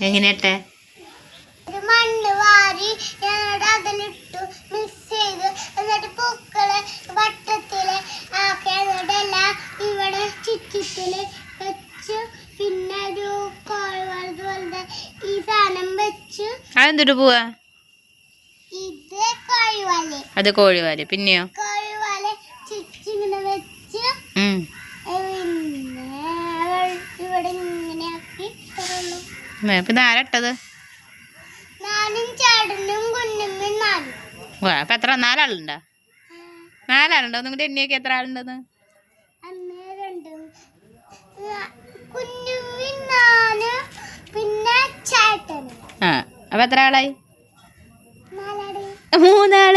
എങ്ങനെയട്ടെ? മണ്ണ് വാരി ഞങ്ങളുടെ അതിലിട്ടു മിക്സ് ചെയ്ത്. എന്നിട്ട് പൂക്കൾ വട്ടത്തിൽ ആക്കി എന്നിട്ട് എല്ലാം ഇവിടെ ചുറ്റിത്തിൽ വെച്ചു. പിന്നെ ഒരു കോഴിവാൾ പോലത്തെ ഈ സാധനം വെച്ചു. അതെന്തൊരു പോവാ? ഇത് കോഴിവാൽ. അത് കോഴിവാൽ. പിന്നെയോ? കോഴിവാൽ ചുറ്റിങ്ങനെ വെച്ച് ഉം. പിന്നെ ഇവിടെ ഇങ്ങനെ ആക്കി എത്ര നാലാളുണ്ടോ? നാലാളുണ്ടോ? ഒന്നും കൂടി എണ്ണിയൊക്കെ എത്ര ആളുണ്ടെന്ന്? ആ അപ്പൊ എത്ര ആളായി? മൂന്നാൾ.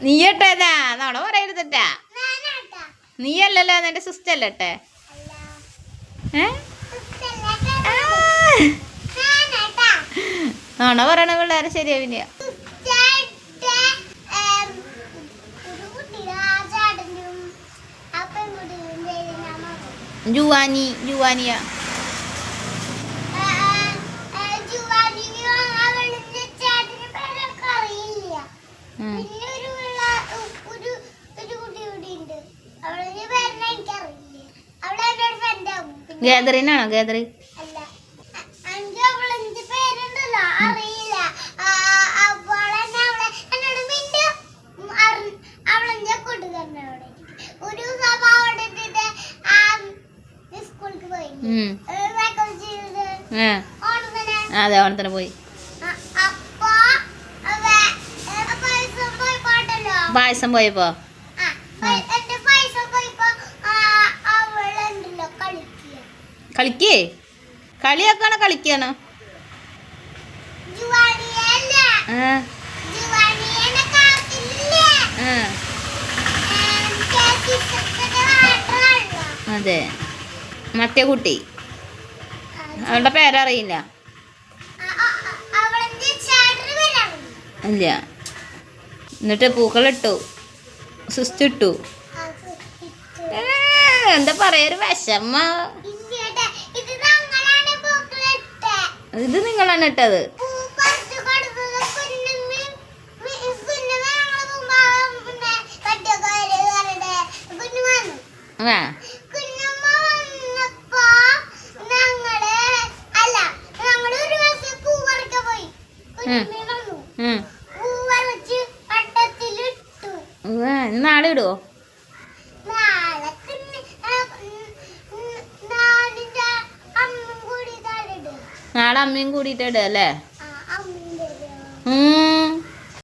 പൂക്കളിട്ടത് നീ ഇട്ടേതാ നോട പറയരുതട്ടാ നീയല്ലല്ലോ നിന്റെ സിസ്റ്റർ അല്ലട്ടെ ആണോ നോണ പറയണ പിള്ളേരെ ശരിയാവില്ല ജുവാനി ഏം, ആ ഗേദറി അതെ ഓണത്തിന് പോയി. പായസം പോയപ്പോ? ആ, കളിക്കേ? കളിയാക്കാണ് കളിക്കാണ്? അതെ. മറ്റേ കുട്ടി. അവളുടെ പേരറിയില്ല. ഇല്ല. എന്നിട്ട് പൂക്കളിട്ടു. സുസ്തിട്ടു ഏ, എന്താ പറയാ ഒരു വിഷമ. പറിച്ച് നിങ്ങളാണ് ഇട്ടത്. നാളെ ഇടുവോ നാളെ കുഞ്ഞ് ആ, ഉം, ഉം, നാടിന്റെ അമ്മയും കൂടി താഴെ നാളെ അമ്മയും കൂടിയിട്ട് ഇടുക അല്ലേ